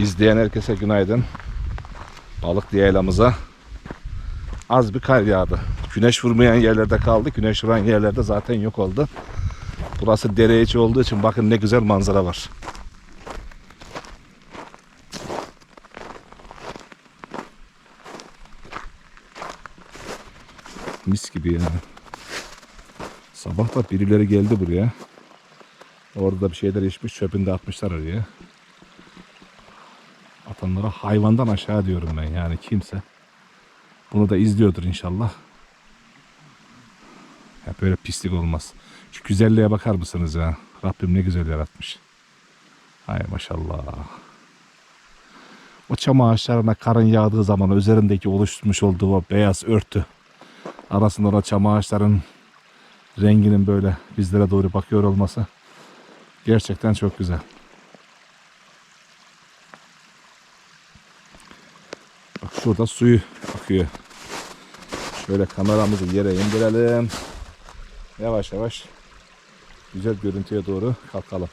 İzleyen herkese günaydın. Balık diyelamıza az bir kar yağdı. Güneş vurmayan yerlerde kaldı. Güneş vuran yerlerde zaten yok oldu. Burası dere içi olduğu için bakın ne güzel manzara var. Mis gibi yani. Sabah da birileri geldi buraya. Orada bir şeyler içmiş çöpünü de atmışlar oraya. Atanlara hayvandan aşağı diyorum ben yani kimse. Bunu da izliyordur inşallah. Ya böyle pislik olmaz. Şu güzelliğe bakar mısınız ya? Rabbim ne güzel yaratmış. Hay maşallah. O çam ağaçlarına karın yağdığı zaman üzerindeki oluşmuş olduğu o beyaz örtü arasında o çam ağaçların renginin böyle bizlere doğru bakıyor olması gerçekten çok güzel. Şurada suyu akıyor. Şöyle kameramızı yere indirelim. Yavaş yavaş güzel görüntüye doğru kalkalım.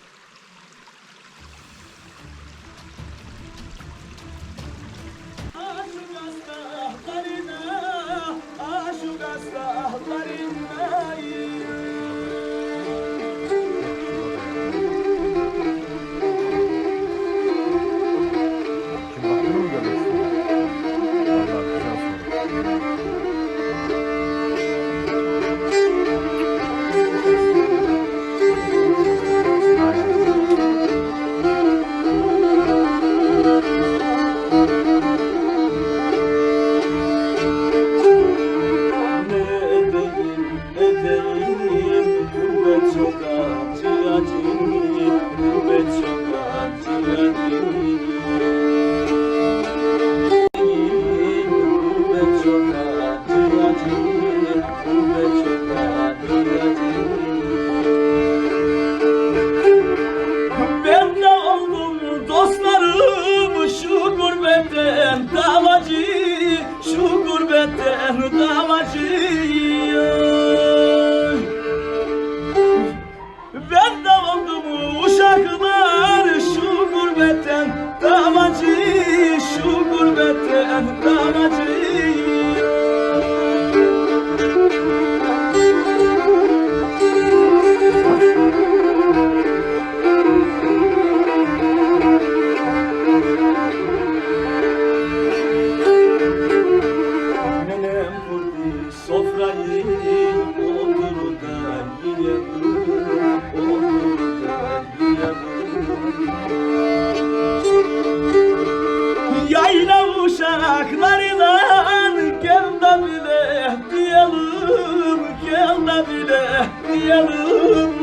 Diyelim Gel bile diyelim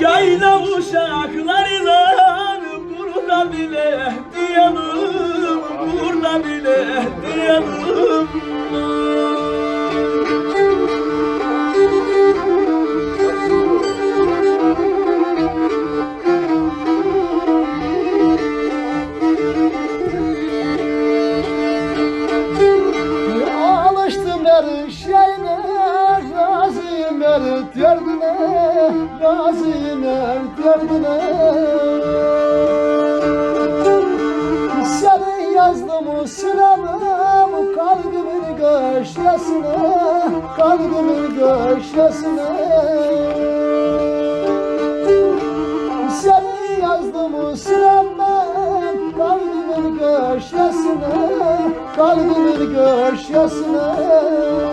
Yayla uşaklarıyla burada bile diyelim, burada bile diyelim. Razıyım her derdine Seni yazdım sıramam Kalbimin göşesine Kalbimin göşesine seni yazdım sıramam Kalbimin göşesine Kalbimin göşesine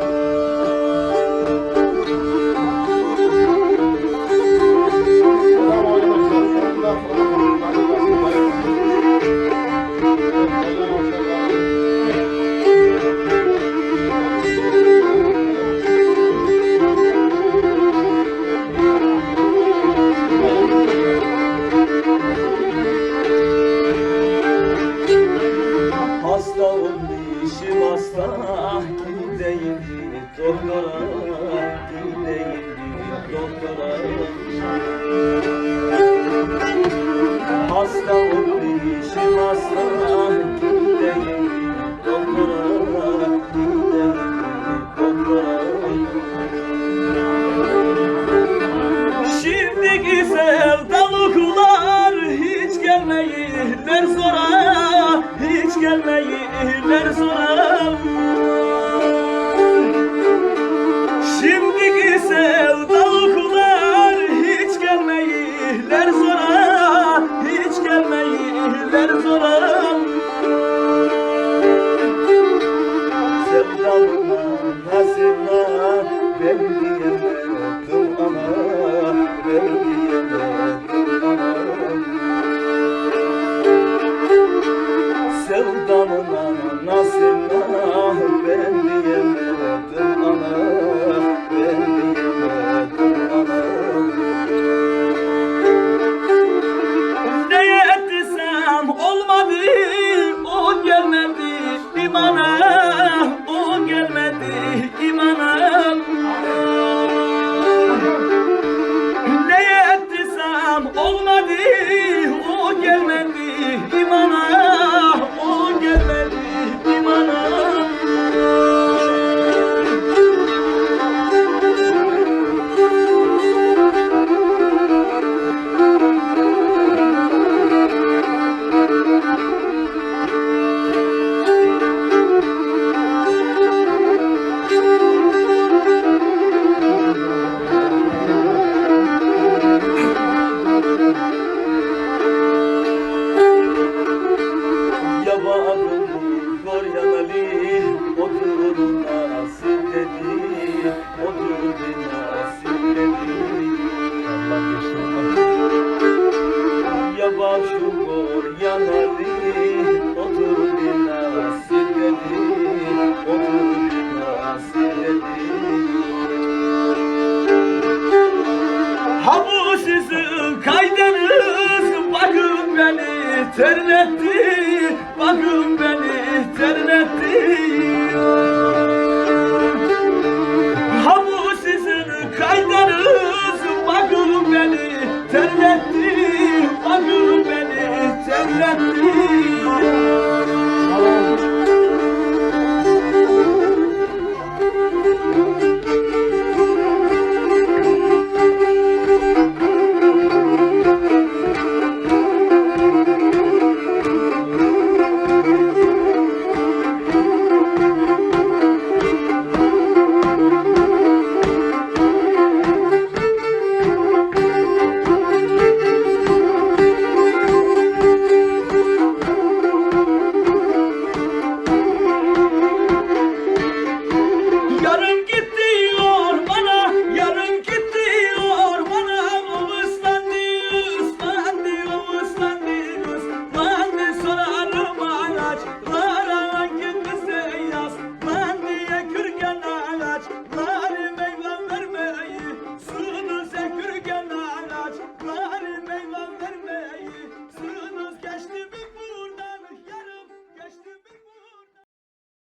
Thank you. gelmedi, o gelmedi imana Bakın beni terletti Ha bu sizin kaydarınız Bakın beni terletti Bakın beni terletti